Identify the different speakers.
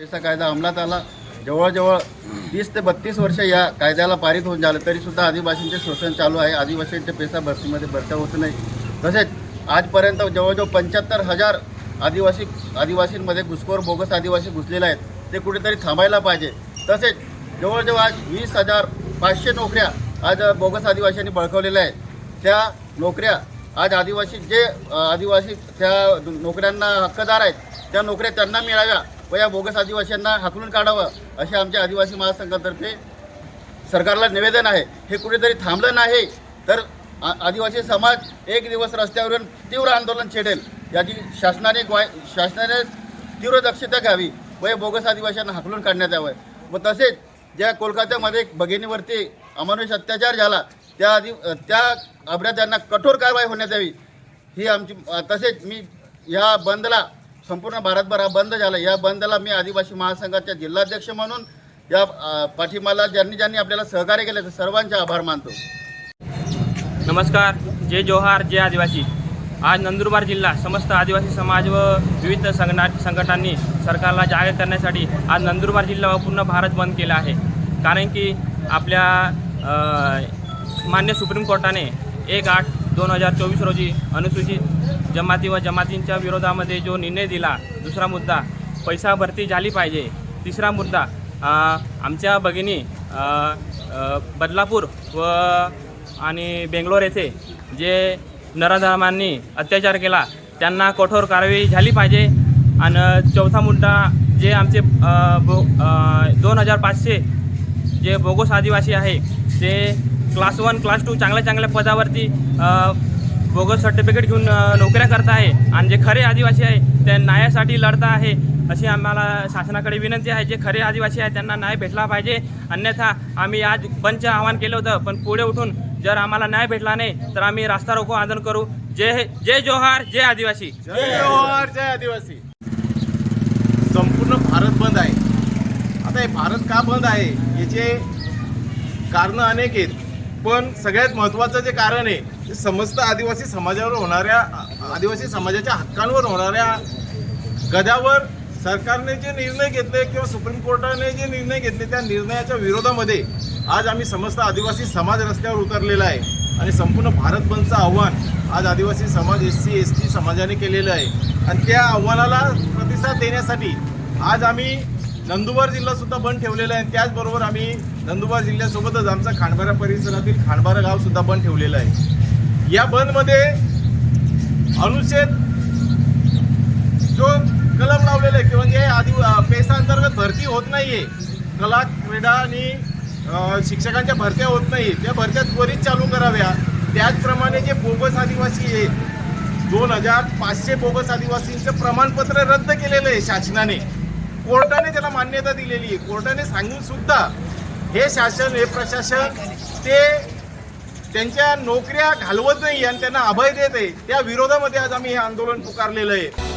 Speaker 1: पैसा कायदा अंमलात आला. जवळजवळ तीस ते बत्तीस वर्ष या कायद्याला पारित होऊन झालं. तरी सुद्धा आदिवासींचे शोषण चालू आहे. आदिवासींचे पैसा भरतीमध्ये भरत्या होत नाही. तसेच आजपर्यंत जवळजवळ पंच्याहत्तर हजार आदिवासी आदिवासींमध्ये घुसखोर बोगस आदिवासी घुसलेले आहेत. ते कुठेतरी थांबायला पाहिजे. तसेच जवळजवळ आज वीस हजार पाचशे नोकऱ्या आज बोगस आदिवासींनी बळकवलेल्या आहेत. त्या नोकऱ्या आज आदिवासी जे आदिवासी त्या नोकऱ्यांना हक्कदार आहेत त्या नोकऱ्या त्यांना मिळाव्या. व या बोगस आदिवासींना हाकलून काढावं असे आमच्या आदिवासी महासंघातर्फे सरकारला निवेदन आहे. हे कुठेतरी थांबलं नाही तर आ- आदिवासी समाज एक दिवस रस्त्यावरून तीव्र आंदोलन छेडेल याची शासनाने ग्वा शासनाने तीव्र दक्षता घ्यावी व या बोगस आदिवासींना हाकलून काढण्यात यावं. व तसेच ज्या कोलकात्यामध्ये भगिनीवरती अमानुष अत्याचार झाला त्या आधी त्या अपराध्यांना कठोर कारवाई होण्यात यावी. ही आमची तसेच मी या बंदला संपूर्ण भारतभर हा बंद झाला. या बंदला मी आदिवासी महासंघाच्या जिल्हाध्यक्ष म्हणून या पाठिंबाला ज्यांनी ज्यांनी आपल्याला सहकार्य केलं तर सर्वांचे आभार मानतो.
Speaker 2: नमस्कार. जय जोहार जय आदिवासी. आज नंदुरबार जिल्हा समस्त आदिवासी समाज व विविध संघना संघटनांनी सरकारला जागे करण्यासाठी आज नंदुरबार जिल्हा व पूर्ण भारत बंद केला आहे. कारण की आपल्या मान्य सुप्रीम कोर्टाने एक आठ दोन हजार चोवीस रोजी अनुसूचित जमाती व जमातींच्या विरोधामध्ये जो निर्णय दिला दुसरा मुद्दा पैसा भरती झाली पाहिजे. तिसरा मुद्दा आमच्या भगिनी बदलापूर व आणि बेंगलोर येथे जे नराधमांनी अत्याचार केला त्यांना कठोर कारवाई झाली पाहिजे. आणि चौथा मुद्दा जे आमचे बो दोन हजार पाचशे जे बोगोस आदिवासी आहे ते क्लास वन क्लास टू चांगल्या चांगल्या पदावरती बोगस सर्टिफिकेट घेऊन नोकऱ्या करता आहे. आणि जे खरे आदिवासी आहे ते न्यायासाठी लढता आहे अशी आम्हाला शासनाकडे विनंती आहे. जे खरे आदिवासी आहे त्यांना न्याय भेटला पाहिजे. अन्यथा आम्ही आज पंच आवाहन केलं होतं पण पुढे उठून जर आम्हाला न्याय भेटला नाही तर आम्ही रास्ता रोको आंदोलन करू. जय जय जोहार जय आदिवासी.
Speaker 3: जय जोहार जय आदिवासी. संपूर्ण भारत बंद आहे. आता हे भारत का बंद आहे? याचे कारणं अनेक आहेत. पण सगळ्यात महत्त्वाचं जे कारण आहे ते समस्त आदिवासी समाजावर होणाऱ्या आदिवासी समाजाच्या हक्कांवर होणाऱ्या गदावर सरकारने जे निर्णय घेतले किंवा सुप्रीम कोर्टाने जे निर्णय घेतले त्या निर्णयाच्या विरोधामध्ये आज आम्ही समस्त आदिवासी समाज रस्त्यावर उतरलेला आहे. आणि संपूर्ण भारत बंदचं आव्हान आज आदिवासी समाज एस सी एस टी समाजाने केलेलं आहे. आणि त्या आव्हानाला प्रतिसाद देण्यासाठी आज आम्ही नंदुरबार जिल्हासुद्धा बंद ठेवलेला आहे. त्याचबरोबर आम्ही नंदुरबार जिल्ह्यासोबतच आमचा खांडबारा परिसरातील खांडबारा गाव सुद्धा बंद ठेवलेलं आहे. या बंदमध्ये अनुच्छेद जो कलम लावलेला आहे की म्हणजे आदि पेसांतर्गत भरती होत नाही आहे कला क्रीडा आणि शिक्षकांच्या भरत्या होत नाही त्या भरत्या त्वरित चालू कराव्या. त्याचप्रमाणे जे बोगस आदिवासी आहे दोन हजार पाचशे बोगस आदिवासींचं प्रमाणपत्र रद्द केलेलं आहे शासनाने. कोर्टाने त्याला मान्यता दिलेली आहे. कोर्टाने सांगून सुद्धा हे शासन हे प्रशासन ते त्यांच्या नोकऱ्या घालवत नाही आणि त्यांना अभय देत आहे. त्या विरोधामध्ये आज आम्ही हे आंदोलन पुकारलेलं आहे.